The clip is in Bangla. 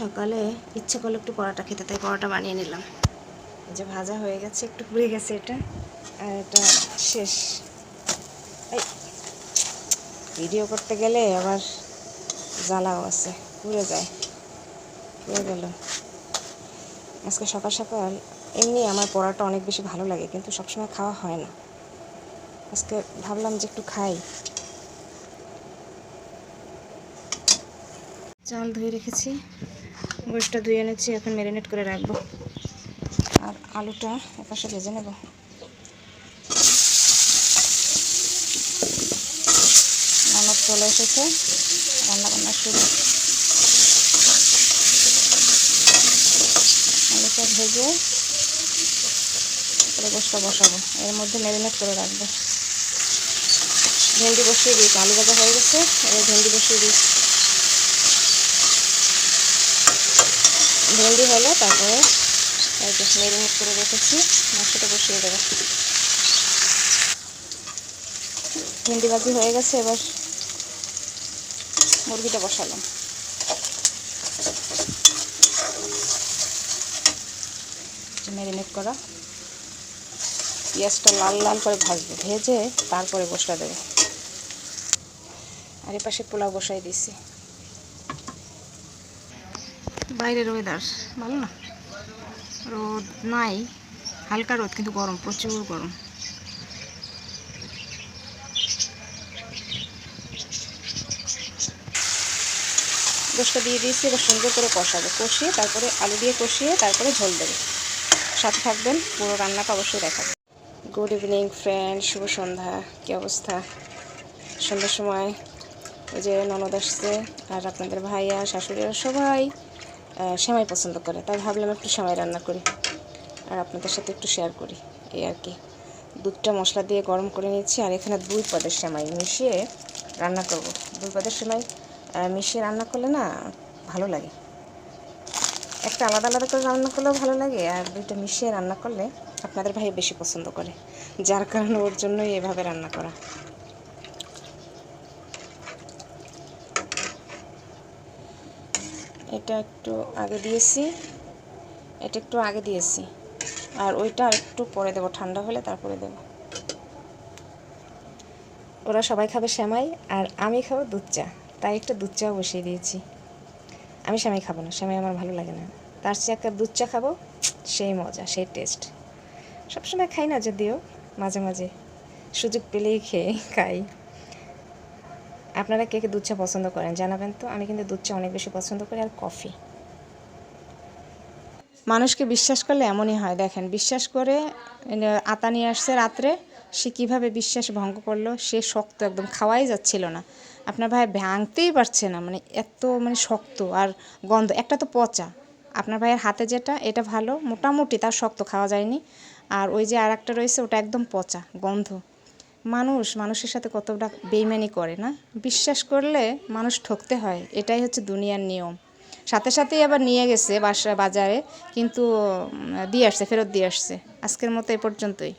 সকালে ইচ্ছে করল একটু পরোটা খেতে, তাই পরোটা বানিয়ে নিলাম। এই যে ভাজা হয়ে গেছে, একটু পুড়ে গেছে এটা, আর এটা শেষ। ভিডিও করতে গেলে আবার জ্বালাও আছে, পুড়ে যায়, পুড়ে গেল। আজকে সকাল সকাল এমনি আমার পরোটা অনেক বেশি ভালো লাগে, কিন্তু সবসময় খাওয়া হয় না। আজকে ভাবলাম যে একটু খাই। চাল ধুয়ে রেখেছি। গোষ্ঠটা ধুয়ে এনেছি, এখন ম্যারিনেট করে রাখব। আর আলুটা এপাশে ভেজে নেব। ননদ চলে এসেছে, রান্না বান্না শুরু। আলুটা ভেজে তারপরে গোষ্ঠটা বসাবো। এর মধ্যে ম্যারিনেট করে রাখব। ভেন্ডি বসিয়ে দিই আলু ভাজা হয়ে গেছে, এবার ভেন্ডি বসিয়ে দিই ভেন্ডি হলো, তারপরে ম্যারিনেট করে রেখেছি, মাংসটা বসিয়ে দেবো। ভেন্ডি ভাজি হয়ে গেছে, এবার মুরগিটা বসালাম। ম্যারিনেট করা। পেঁয়াজটা লাল লাল করে ভাজবো, ভেজে তারপরে বসা দেবে। আর এ পাশে পোলাও বসাই দিছি বাইরের ওয়েদার ভালো না। রোদ নাই, হালকা রোদ কিন্তু গরম, প্রচুর গরম। গোষ্ঠটা দিয়ে দিয়েছি, এবার সুন্দর করে কষাবো। কষিয়ে তারপরে আলু দিয়ে কষিয়ে তারপরে ঝোল দেবে। সাথে থাকবেন, পুরো রান্নাটা অবশ্যই দেখাবো। গুড ইভিনিং ফ্রেন্ড শুভ সন্ধ্যা। কী অবস্থা? সন্ধ্যার সময় ওই যে ননদ আসছে, আর আপনাদের ভাইয়া, শাশুড়িরা সবাই সেমাই পছন্দ করে, তাই ভাবলাম একটু সেমাই রান্না করি। আর আপনাদের সাথে একটু শেয়ার করি, এই আর কি। দুধটা মশলা দিয়ে গরম করে নিচ্ছি আর এখানে দুই পদের সেমাই মিশিয়ে রান্না করব। দুই পদের সেমাই মিশিয়ে রান্না করলে না ভালো লাগে। একটা আলাদা আলাদা করে রান্না করলেও ভালো লাগে, আর দুইটা মিশিয়ে রান্না করলে আপনাদের ভাই বেশি পছন্দ করে, যার কারণে ওর জন্যই এভাবে রান্না করা। এটা একটু আগে দিয়েছি। এটা একটু আগে দিয়েছি। আর ওইটা একটু পরে দেবো, ঠান্ডা হলে তারপরে দেব। ওরা সবাই খাবে শ্যামাই, আর আমি খাব দুধ চা। তাই একটা দুধ চা বসিয়ে দিয়েছি। আমি শ্যামাই খাব না, শ্যামাই আমার ভালো লাগে না। তার চেয়ে একটা দুধ চা খাব, সেই মজা, সেই টেস্ট সবসময় খাই না যদিও, মাঝে মাঝে। সুযোগ পেলেই খেয়ে খাই। আপনারা কে কে দুধ চা পছন্দ করেন জানাবেন তো? আমি কিন্তু দুধ চা অনেক বেশি পছন্দ করি আর কফি। মানুষকে বিশ্বাস করলে এমনই হয়। দেখেন, বিশ্বাস করে আতা নিয়ে আসছে রাত্রে, সে কীভাবে বিশ্বাস ভঙ্গ করল? সে শক্ত একদম, খাওয়াই যাচ্ছিল না। আপনার ভাই ভাঙতেই পারছে না মানে এত মানে শক্ত আর গন্ধ। একটা তো পচা। আপনার ভাইয়ের হাতে যেটা, এটা ভালো। মোটামুটি তার শক্ত খাওয়া যায়নি। আর ওই যে আর একটা রয়েছে, ওটা একদম পচা, গন্ধ। মানুষ, মানুষের সাথে কতটা বেইমানি করে না? বিশ্বাস করলে মানুষ ঠকতে হয়, এটাই হচ্ছে দুনিয়ার নিয়ম। সাথে সাথেই আবার নিয়ে গেছে বাসা, বাজারে, কিন্তু দিয়ে আসছে, ফেরত দিয়ে আসছে। আজকের মতো এ পর্যন্তই।